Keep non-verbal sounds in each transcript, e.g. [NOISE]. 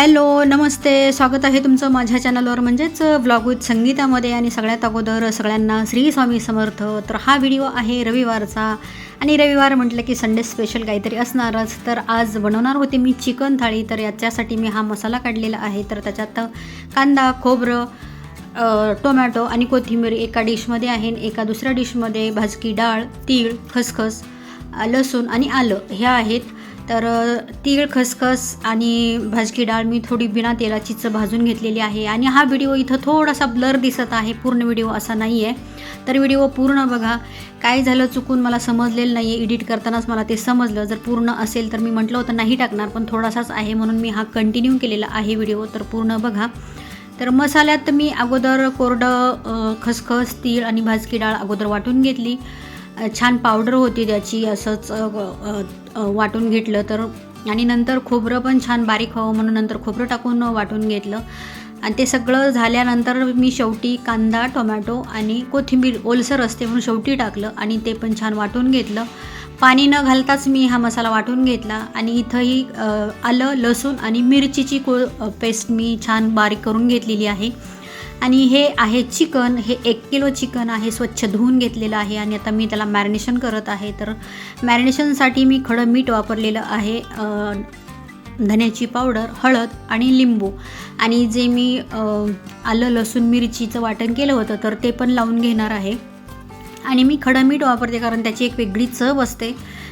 Hello नमस्ते. स्वागत आहे तुमचं माझ्या चॅनलवर म्हणजेच ब्लॉग विथ संगीतामध्ये आणि सगळ्यात अगोदर सगळ्यांना श्री स्वामी समर्थ. तर हा व्हिडिओ आहे रविवारचा. आणि रविवार म्हटलं की संडे स्पेशल काहीतरी असणारच. तर आज बनवणार होते मी चिकन थाळी. तर याच्यासाठी मी हा मसाला काढलेला आहे. तर त्याच्यात कांदा खोबरं टोमॅटो आणि कोथिंबीर एका डिशमध्ये आहे. एका दुसऱ्या डिशमध्ये भाजकी डाळ तीळ खसखस लसूण आणि आलं. ह्या आहेत तर तीळ खसखस आणि भाजकी डाळ मी थोडी बिना तेलाचीच भाजून घेतलेली आहे. आणि हा व्हिडिओ इथं थोडासा ब्लर दिसत आहे पूर्ण व्हिडिओ असा नाही आहे तर व्हिडिओ पूर्ण बघा. काय झालं चुकून मला समजलेलं नाही आहे एडिट करतानाच मला ते समजलं. जर पूर्ण असेल तर मी म्हटलं होतं नाही टाकणार पण थोडासाच आहे म्हणून मी हा कंटिन्यू केलेला आहे व्हिडिओ. तर पूर्ण बघा. तर मसाल्यात मी अगोदर कोरडं खसखस तीळ आणि भाजकी डाळ अगोदर वाटून घेतली. छान पावडर होती त्याची असंच वाटून घेतलं तर आणि नंतर खोबरं पण छान बारीक व्हावं म्हणून नंतर खोबरं टाकून वाटून घेतलं. आणि ते सगळं झाल्यानंतर मी शेवटी कांदा टोमॅटो आणि कोथिंबीर ओलसर असते म्हणून शेवटी टाकलं आणि ते पण छान वाटून घेतलं. पाणी न घालताच मी हा मसाला वाटून घेतला आणि इथंही आलं लसूण आणि मिरचीची को पेस्ट मी छान बारीक करून घेतलेली आहे. आणि हे आहे चिकन हे एक किलो चिकन आहे स्वच्छ धुवून घेतलेलं आहे आणि आता मी त्याला मॅरिनेशन करत आहे. तर मॅरिनेशनसाठी मी खडं मीठ वापरलेलं आहे धन्याची पावडर हळद आणि लिंबू. आणि जे मी आलं लसूण मिरचीचं वाटण केलं होतं तर ते पण लावून घेणार आहे. आणि मी खडं मीठ वापरते कारण त्याची एक वेगळी चव असते.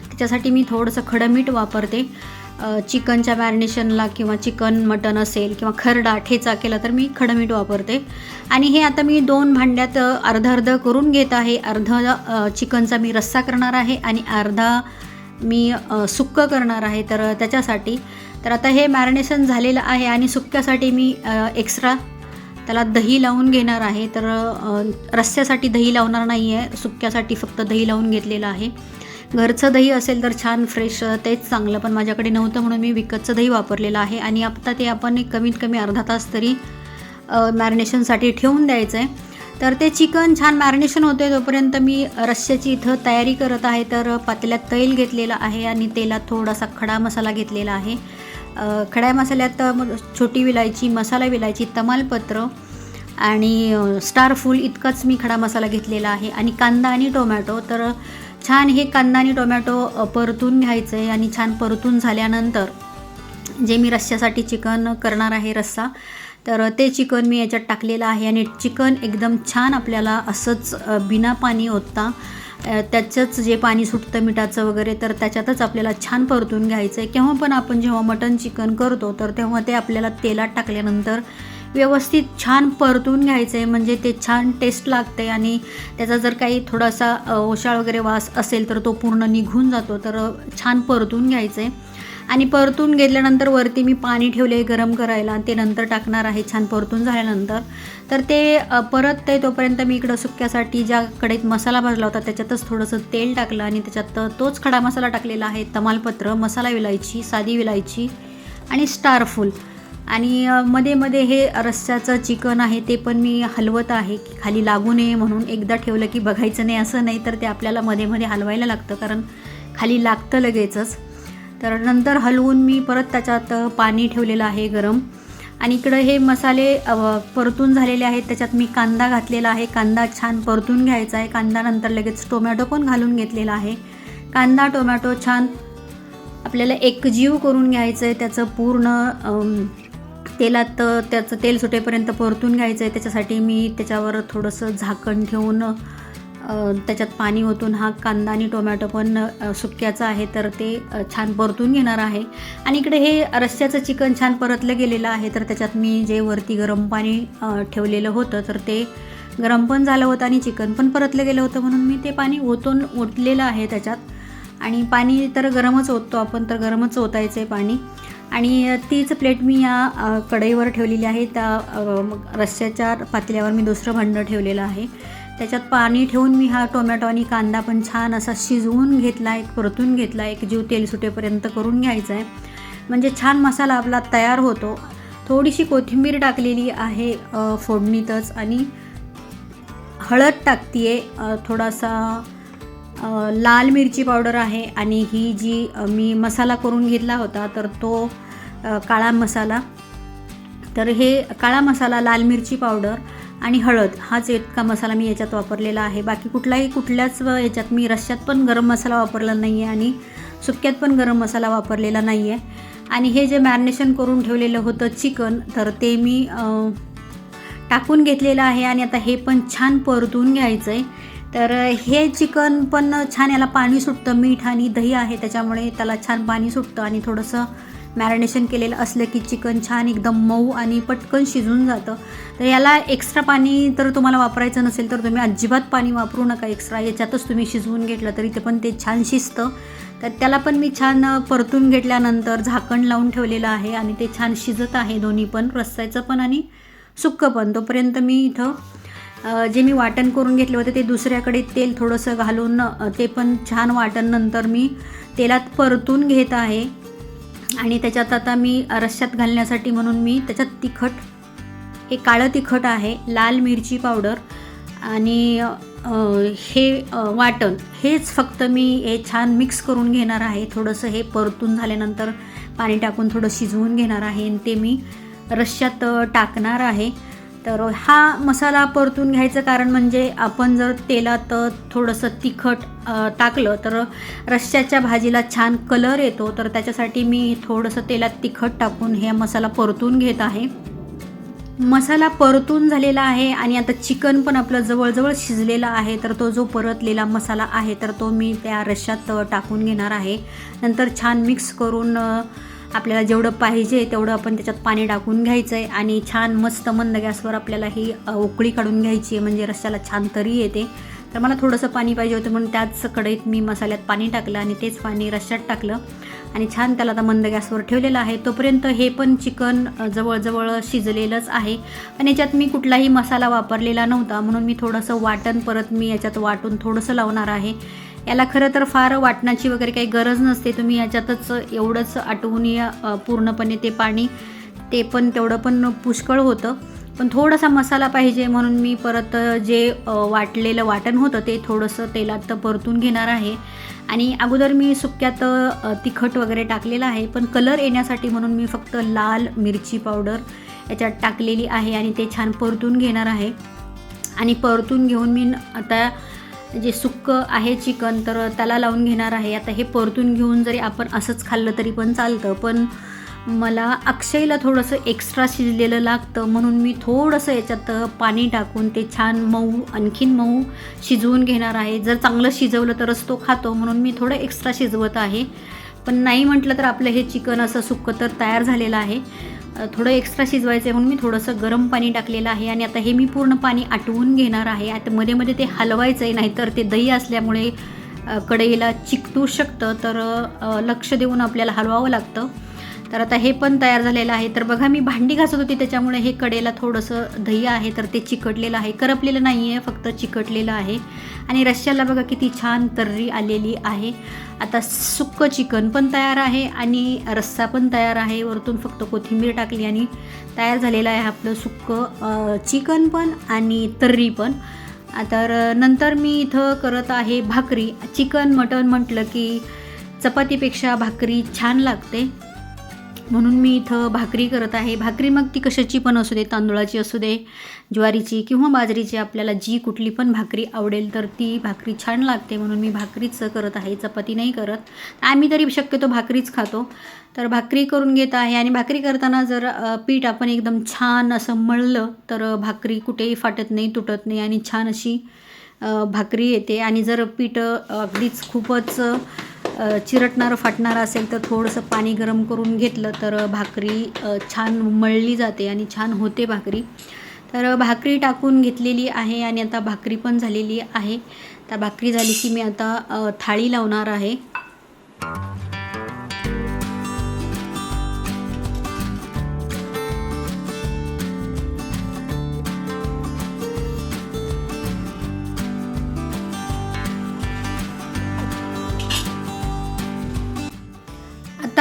त्याच्यासाठी मी थोडंसं खडं मीठ वापरते. चिकनच्या मॅरिनेशनला किंवा चिकन मटन असेल किंवा खरडा ठेचा केला तर मी खडं मीठ वापरते. आणि हे आता मी दोन भांड्यात अ, अर्ध करून घेत आहे. अर्ध चिकनचा मी रस्सा करणार आहे आणि अर्धा मी सुक्कं करणार आहे. तर त्याच्यासाठी. तर आता हे मॅरिनेशन झालेलं आहे आणि सुक्क्यासाठी मी एक्स्ट्रा त्याला दही लावून घेणार आहे. तर रस्स्यासाठी दही लावणार नाही आहे सुक्यासाठी फक्त दही लावून घेतलेलं आहे. घरचं दही असेल तर छान फ्रेश तेच चांगलं. पण माझ्याकडे नव्हतं म्हणून मी विकतचं दही वापरलेलं आहे. आणि आता ते आपण एक कमीत कमी अर्धा तास तरी मॅरिनेशनसाठी ठेवून द्यायचं आहे तर ते चिकन छान मॅरिनेशन होते तोपर्यंत मी रश्श्याची इथं तयारी करत आहे. तर पातेल्यात तेल घेतलेलं आहे आणि तेलात थोडासा खडा मसाला घेतलेला आहे. खड्या मसाल्यात मग छोटी विलायची मसाला विलायची तमालपत्र आणि स्टार फूल इतकाच मी खडा मसाला घेतलेला आहे. आणि कांदा आणि टोमॅटो तर छान हे कांदा आणि टोमॅटो परतून घ्यायचं आहे आणि छान परतून झाल्यानंतर जे मी रस्स्यासाठी चिकन करणार आहे रस्सा तर ते चिकन मी याच्यात टाकलेलं आहे. आणि चिकन एकदम छान आपल्याला असंच बिना पाणी होता त्याचंच जे पाणी सुटतं मिठाचं वगैरे तर त्याच्यातच आपल्याला छान परतून घ्यायचं आहे केव्हा पण आपण जेव्हा मटन चिकन करतो तर तेव्हा ते आपल्याला तेलात टाकल्यानंतर व्यवस्थित छान परतून घ्यायचं आहे म्हणजे ते छान टेस्ट लागते आणि त्याचा जर काही थोडासा ओशाळ वगैरे वास असेल तर तो पूर्ण निघून जातो. तर छान परतून घ्यायचं आहे आणि परतून घेतल्यानंतर वरती मी पाणी ठेवले गरम करायला आणि ते नंतर टाकणार आहे छान परतून झाल्यानंतर. तर ते परत ते तोपर्यंत मी इकडं सुक्यासाठी ज्या कडेत मसाला भाजला होता त्याच्यातच थोडंसं तेल टाकलं आणि त्याच्यात तोच खडा मसाला टाकलेला आहे तमालपत्र मसाला विलायची साधी विलायची आणि स्टारफुल आणि मध्ये मध्ये हे रस्स्याचं चिकन आहे ते पण मी हलवत आहे की खाली लागू नये म्हणून एकदा ठेवलं की बघायचं नाही असं नाही तर ते आपल्याला मध्ये मध्ये हलवायला लागतं कारण खाली लागतं लगेचच. तर नंतर हलवून मी परत त्याच्यात पाणी ठेवलेलं आहे गरम. आणि इकडं हे मसाले परतून झालेले आहेत. त्याच्यात मी कांदा घातलेला आहे. कांदा छान परतून घ्यायचा आहे. कांदा नंतर लगेच टोमॅटो पण घालून घेतलेला आहे. कांदा टोमॅटो छान आपल्याला एकजीव करून घ्यायचं आहे. त्याचं पूर्ण तेलात त्याचं तेल सुटेपर्यंत परतून घ्यायचं आहे. त्याच्यासाठी मी त्याच्यावर थोडंसं झाकण ठेवून त्याच्यात पाणी ओतून हा कांदा आणि टोमॅटो पण सुक्याचा आहे तर ते छान परतून घेणार आहे. आणि इकडे हे रस्स्याचं चिकन छान परतलं गेलेलं आहे तर त्याच्यात मी जे वरती गरम पाणी ठेवलेलं होतं तर ते गरम पण झालं होतं आणि चिकन पण परतलं गेलं होतं म्हणून मी ते पाणी ओतून ओतलेलं आहे त्याच्यात. आणि पाणी तर गरमच ओततो आपण तर गरमच ओतायचं आहे पाणी. आणि तीच प्लेट मी या कढईवर ठेवलेली आहे त्या मग रस्स्याच्या पातल्यावर मी दुसरं भांडं ठेवलेलं आहे. त्याच्यात पाणी ठेवून मी हा टोमॅटो आणि कांदा पण छान असा शिजवून घेतला एक परतून घेतला एक जीव तेल सुटेपर्यंत करून घ्यायचा आहे म्हणजे छान मसाला आपला तयार होतो. थोडीशी कोथिंबीर टाकलेली आहे फोडणीतच आणि हळद टाकते थोडासा लाल मिरची पावडर आहे आणि ही जी मी मसाला करून घेतला होता तर तो काळा मसाला. तर हे काळा मसाला लाल मिरची पावडर आणि हळद हाच इतका मसाला मी याच्यात वापरलेला आहे. बाकी कुठलाही कुठल्याच याच्यात मी रश्श्यात पण गरम मसाला वापरला नाही आहे आणि सुक्यात पण गरम मसाला वापरलेला नाही आहे आणि हे जे मॅरिनेशन करून ठेवलेलं होतं चिकन तर ते मी टाकून घेतलेलं आहे आणि आता हे पण छान परतून घ्यायचं आहे तर हे चिकन पण छान याला पाणी सुटतं मीठ आणि दही आहे त्याच्यामुळे त्याला छान पाणी सुटतं आणि थोडंसं मॅरिनेशन केलेलं असलं की चिकन छान एकदम मऊ आणि पटकन शिजून जातं. तर याला एक्स्ट्रा पाणी तर तुम्हाला वापरायचं नसेल तर तुम्ही अजिबात पाणी वापरू नका एक्स्ट्रा याच्यातच तुम्ही शिजवून घेतलं तरी ते पण ते छान शिजतं. तर त्याला पण मी छान परतून घेतल्यानंतर झाकण लावून ठेवलेलं आहे आणि ते छान शिजत आहे. दोन्ही पण रस्सायचं पण आणि सुक्कं पण. तोपर्यंत मी इथं जे मी वाटण करून घेतलं होतं ते दुसऱ्याकडे तेल थोडंसं घालून ते पण छान वाटण नंतर मी तेलात परतून घेत आहे. आणि त्याच्यात आता मी रश्श्यात घालण्यासाठी म्हणून मी त्याच्यात तिखट हे काळं तिखट आहे लाल मिरची पावडर आणि हे वाटण. हेच फक्त मी हे छान मिक्स करून घेणार आहे. थोडंसं हे परतून झाल्यानंतर पाणी टाकून थोडं शिजवून घेणार आहे आणि ते मी रश्श्यात टाकणार आहे. तर हा मसाला परतून घ्यायचं कारण म्हणजे आपण जर तेलात थोडंसं तिखट टाकलं तर रश्श्याच्या भाजीला छान कलर येतो. तर त्याच्यासाठी मी थोडंसं तेलात तिखट टाकून हे मसाला परतून घेत आहे. मसाला परतून झालेला आहे आणि आता चिकन पण आपलं जवळजवळ शिजलेला आहे. तर तो जो परतलेला मसाला आहे तर तो मी त्या रश्श्यात टाकून घेणार आहे. नंतर छान मिक्स करून आपल्याला जेवढं पाहिजे तेवढं आपण त्याच्यात पाणी टाकून घ्यायचं आहे आणि छान मस्त मंद गॅसवर आपल्याला ही उकळी काढून घ्यायची आहे. म्हणजे रश्श्याला छान तरी येते. तर मला थोडंसं पाणी पाहिजे होतं म्हणून त्याच कढईत मी मसाल्यात पाणी टाकलं आणि तेच पाणी रश्श्यात टाकलं. आणि छान त्याला आता मंद गॅसवर ठेवलेलं आहे. तोपर्यंत हे पण चिकन जवळजवळ शिजलेलंच आहे. आणि याच्यात मी कुठलाही मसाला वापरलेला नव्हता म्हणून मी थोडंसं वाटण परत मी याच्यात वाटून थोडंसं लावणार आहे. याला खरं तर फार वाटणाची वगैरे काही गरज नसते. तुम्ही याच्यातच एवढंच आटवून या पूर्णपणे ते पाणी ते पण तेवढं पण पुष्कळ होतं. पण थोडासा मसाला पाहिजे म्हणून मी परत जे वाटलेलं वाटण होतं ते थोडंसं तेलात परतून घेणार आहे. आणि अगोदर मी सुक्यात तिखट वगैरे टाकलेलं आहे. पण कलर येण्यासाठी म्हणून मी फक्त लाल मिरची पावडर याच्यात टाकलेली आहे आणि ते छान परतून घेणार आहे. आणि परतून घेऊन मी न- आता जे सुक्कं आहे चिकन तर त्याला लावून घेणार आहे. आता हे परतून घेऊन जरी आपण असंच खाल्लं तरी पण चालतं पण मला अक्षयला थोडंसं एक्स्ट्रा शिजलेलं लागतं म्हणून मी थोडंसं याच्यात पाणी टाकून ते छान मऊ आणखीन मऊ शिजवून घेणार आहे. जर चांगलं शिजवलं तरच तो खातो म्हणून मी थोडं एक्स्ट्रा शिजवत आहे. पण नाही म्हटलं तर आपलं हे चिकन असं सुक्कं तर तयार झालेलं आहे. थोडं एक्स्ट्रा शिजवायचं आहे म्हणून मी थोडंसं गरम पाणी टाकलेलं आहे आणि आता हे मी पूर्ण पाणी आटवून घेणार आहे. आता मध्ये मध्ये ते हलवायचं आहे नाहीतर ते दही असल्यामुळे कढईला चिकटू शकतं तर लक्ष देऊन आपल्याला हलवावं लागतं. तर आता हे पण तयार झालेलं आहे. तर बघा मी भांडी घासत होती त्याच्यामुळे हे कडेला थोडंसं दही आहे तर ते चिकटलेलं आहे. करपलेलं नाही आहे फक्त चिकटलेलं आहे. आणि रश्श्याला बघा किती छान तर्री आलेली आहे. आता सुक्कं चिकन पण तयार आहे आणि रस्सा पण तयार आहे. वरतून फक्त कोथिंबीर टाकली आणि तयार झालेलं आहे आपलं सुक्कं चिकन पण आणि तर्री पण. तर नंतर मी इथं करत आहे भाकरी. चिकन मटण म्हटलं की चपातीपेक्षा भाकरी छान लागते. म्हणून मी इथं भाकरी करत आहे. भाकरी मग ती कशाची पण असू दे तांदूळाची असू दे ज्वारीची किंवा बाजरीची आपल्याला जी कुठली पण भाकरी आवडेल तर ती भाकरी छान लागते म्हणून मी भाकरीच करत आहे चपाती नाही करत. आम्ही तरी शक्यतो भाकरीच खातो. तर भाकरी करून घेत आहे आणि भाकरी करताना जर पीठ आपण एकदम छान असं मळलं तर भाकरी कुठेही फाटत नाही तुटत नाही आणि छान अशी भाकरी येते. आणि जर पीठ अगदीच खूपच चिरटणारं फाटणारं असेल तर थोडंसं पाणी गरम करून घेतलं तर भाकरी छान मळली जाते आणि छान होते भाकरी. तर भाकरी टाकून घेतलेली आहे आणि आता भाकरी पण झालेली आहे. तर भाकरी झाली की मी आता थाळी लावणार आहे.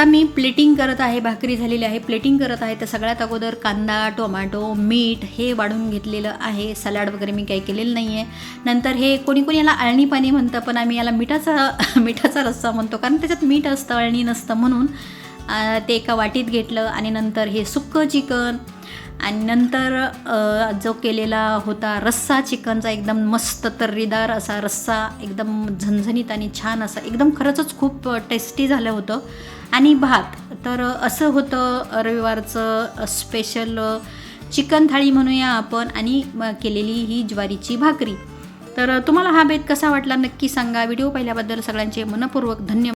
मी प्लेटिंग करत आहे भाकरी झालेली आहे प्लेटिंग करत आहे. तर सगळ्यात अगोदर कांदा टोमॅटो मीठ हे वाढून घेतलेलं आहे. सलाड वगैरे मी काही केलेलं नाही आहे नंतर हे कोणी कोणी याला अळणी पाणी म्हणतं पण आम्ही याला मिठाचा [LAUGHS] मिठाचा रस्सा म्हणतो. कारण त्याच्यात मीठ असतं अळणी नसतं म्हणून ते एका वाटीत घेतलं आणि नंतर हे सुक्कं चिकन आणि नंतर जो केलेला होता रस्सा चिकनचा एकदम मस्त तर्रीदार असा रस्सा एकदम झणझणीत आणि छान असा एकदम खरंच खूप टेस्टी झालं होतं. आणि भात तर असं होतं रविवारचं स्पेशल चिकन थाळी म्हणूया आपण आणि केलेली ही ज्वारीची भाकरी. तर तुम्हाला हा बेत कसा वाटला नक्की सांगा. व्हिडिओ पाहिल्याबद्दल सगळ्यांचे मनपूर्वक धन्यवाद.